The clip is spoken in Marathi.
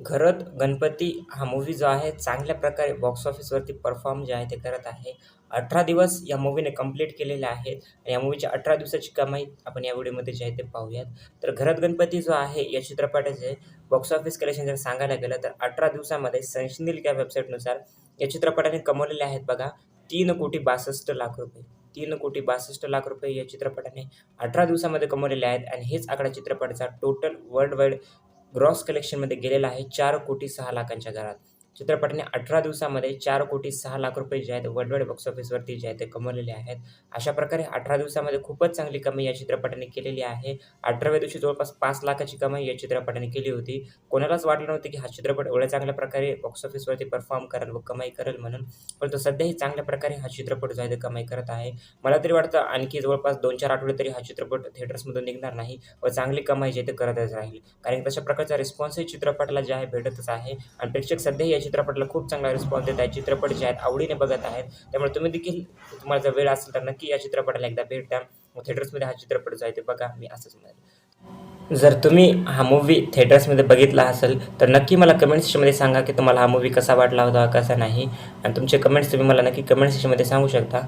घरत गणपती हा मूव्ही जो आहे चांगल्या प्रकारे बॉक्स ऑफिसवरती परफॉर्म जे आहे ते करत आहे. अठरा दिवस या मूवीने कंप्लीट केलेले आहेत. आणि या मूवीच्या अठरा दिवसाची कमाई आपण या व्हिडिओमध्ये जे आहे ते पाहूयात. तर घरात गणपती जो आहे या चित्रपटाचे बॉक्स ऑफिस कलेक्शन जर सांगायला गेलं तर अठरा दिवसामध्ये सनशिनील या वेबसाईटनुसार या चित्रपटाने कमवलेले आहेत बघा तीन कोटी बासष्ट लाख रुपये. तीन कोटी बासष्ट लाख रुपये या चित्रपटाने अठरा दिवसामध्ये कमवलेले आहेत. आणि हेच आकडा चित्रपटाचा टोटल वर्ल्ड वाईड ग्रॉस कलेक्शनमध्ये गेलेला आहे चार कोटी सहा लाखांच्या घरात. चित्रपटाने अठरा दिवसामध्ये चार कोटी सहा लाख रुपये जे आहेत वर्ल्ड बॉक्स ऑफिसवरती जे आहेत ते कमवलेले आहेत. अशा प्रकारे अठरा दिवसामध्ये खूपच चांगली कमाई या चित्रपटाने केलेली आहे. अठराव्या दिवशी जवळपास पाच लाखाची कमाई या चित्रपटाने केली होती. कोणालाच वाटलं नव्हतं की हा चित्रपट एवढ्या चांगल्या प्रकारे बॉक्स ऑफिसवरती परफॉर्म करेल व कमाई करेल म्हणून. परंतु सध्याही चांगल्या प्रकारे हा चित्रपट जो आहे ते कमाई करत आहे. मला तरी वाटतं आणखी जवळपास दोन चार आठवडे तरी हा चित्रपट थिएटर्समधून निघणार नाही व चांगली कमाई जे ते करतच राहील. कारण तशा प्रकारचा रिस्पॉन्सही चित्रपटाला जे आहे भेटतच आहे. आणि प्रेक्षक सध्याही या चित्रपटाला खूप चांगला रिस्पॉन्स देत आहे चित्रपट जे आहेत आवडीने बघत आहेत. त्यामुळे तुम्ही देखील तुम्हाला जर वेळ असेल तर नक्की या चित्रपटाला एकदा भेट द्या. थिएटर्समध्ये हा चित्रपट जो आहे ते बघा मी असंच म्हणेल जर तुम्ही हा मूव्ही थिएटर्समध्ये बघितला असेल तर नक्की मला कमेंट सेक्शनमध्ये सांगा की तुम्हाला हा मूव्ही कसा वाटला होता कसा नाही. आणि तुमचे कमेंट्स तुम्ही मला नक्की कमेंट सेक्शनमध्ये सांगू शकता.